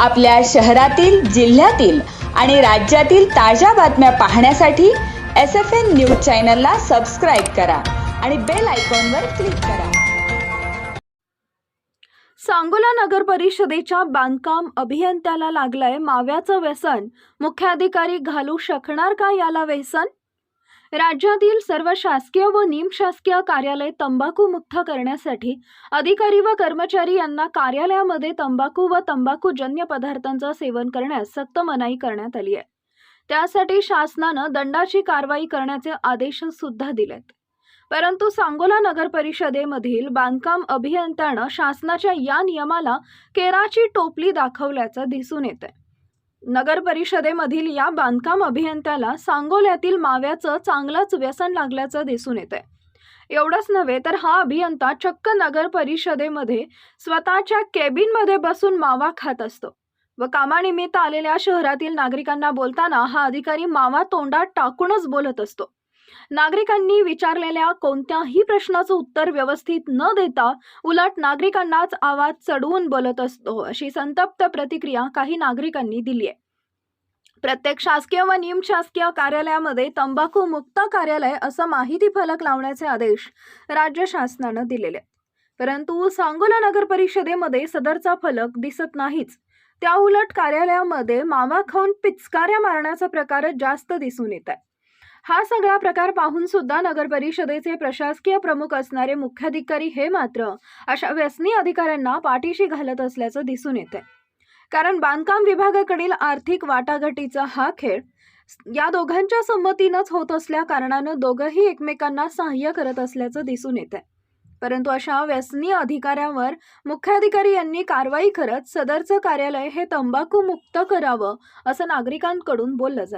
आपल्या शहरातील जिल्ह्यातील आणि राज्यातील ताज्या बातम्या पाहण्यासाठी एस एफ एन न्यूज चॅनलला सबस्क्राईब करा आणि बेल आयकॉनवर क्लिक करा. सांगोला नगर परिषदेच्या बांधकाम अभियंत्याला लागलंय माव्याचं व्यसन. मुख्याधिकारी घालू शकणार का याला व्यसन? राज्यातील सर्व शासकीय व निमशासकीय कार्यालय तंबाखू मुक्त करण्यासाठी अधिकारी व कर्मचारी यांना कार्यालयामध्ये तंबाखू व तंबाखूजन्य पदार्थांचं सेवन करण्यास सक्त मनाई करण्यात आली आहे. त्यासाठी शासनानं दंडाची कारवाई करण्याचे आदेश सुद्धा दिलेत. परंतु सांगोला नगर परिषदेमधील बांधकाम अभियंत्यानं शासनाच्या या नियमाला केराची टोपली दाखवल्याचं दिसून येतंय. नगर परिषदेमधील या बांधकाम अभियंत्याला सांगोल्यातील माव्याचं चांगलंच व्यसन लागल्याचं दिसून येतंय. एवढंच नव्हे तर हा अभियंता चक्क नगर परिषदेमध्ये स्वतःच्या केबिनमध्ये बसून मावा खात असतो व कामानिमित्त आलेल्या शहरातील नागरिकांना बोलताना हा अधिकारी मावा तोंडात टाकूनच बोलत असतो. नागरिकांनी विचारलेल्या कोणत्याही प्रश्नाचं उत्तर व्यवस्थित न देता उलट नागरिकांनाच आवाज चढवून बोलत असतो अशी संतप्त प्रतिक्रिया काही नागरिकांनी दिली आहे प्रत्येक शासकीय व निमशासकीय कार्यालयामध्ये तंबाखू मुक्त कार्यालय असं माहिती फलक लावण्याचे आदेश राज्य शासनानं दिलेले. परंतु सांगोला नगर परिषदेमध्ये सदरचा फलक दिसत नाहीच. त्या उलट कार्यालयामध्ये मावा खाऊन पिचकाऱ्या मारण्याचा प्रकार जास्त दिसून येत आहे. हा सगळा प्रकार पाहून सुद्धा नगर परिषदेचे प्रशासकीय प्रमुख असणारे मुख्याधिकारी हे मात्र अशा व्यसनी अधिकाऱ्यांना पाठीशी घालत असल्याचं दिसून येते कारण बांधकाम विभागाकडील आर्थिक वाटाघाटीचा हा खेळ या दोघांच्या संमतीनंच होत असल्या कारणानं दोघंही एकमेकांना सहाय्य करत असल्याचं दिसून येते परंतु अशा व्यसनी अधिकाऱ्यावर मुख्याधिकारी यांनी कारवाई करत सदरचं कार्यालय हे तंबाखू मुक्त करावं असं नागरिकांकडून बोललं जातं.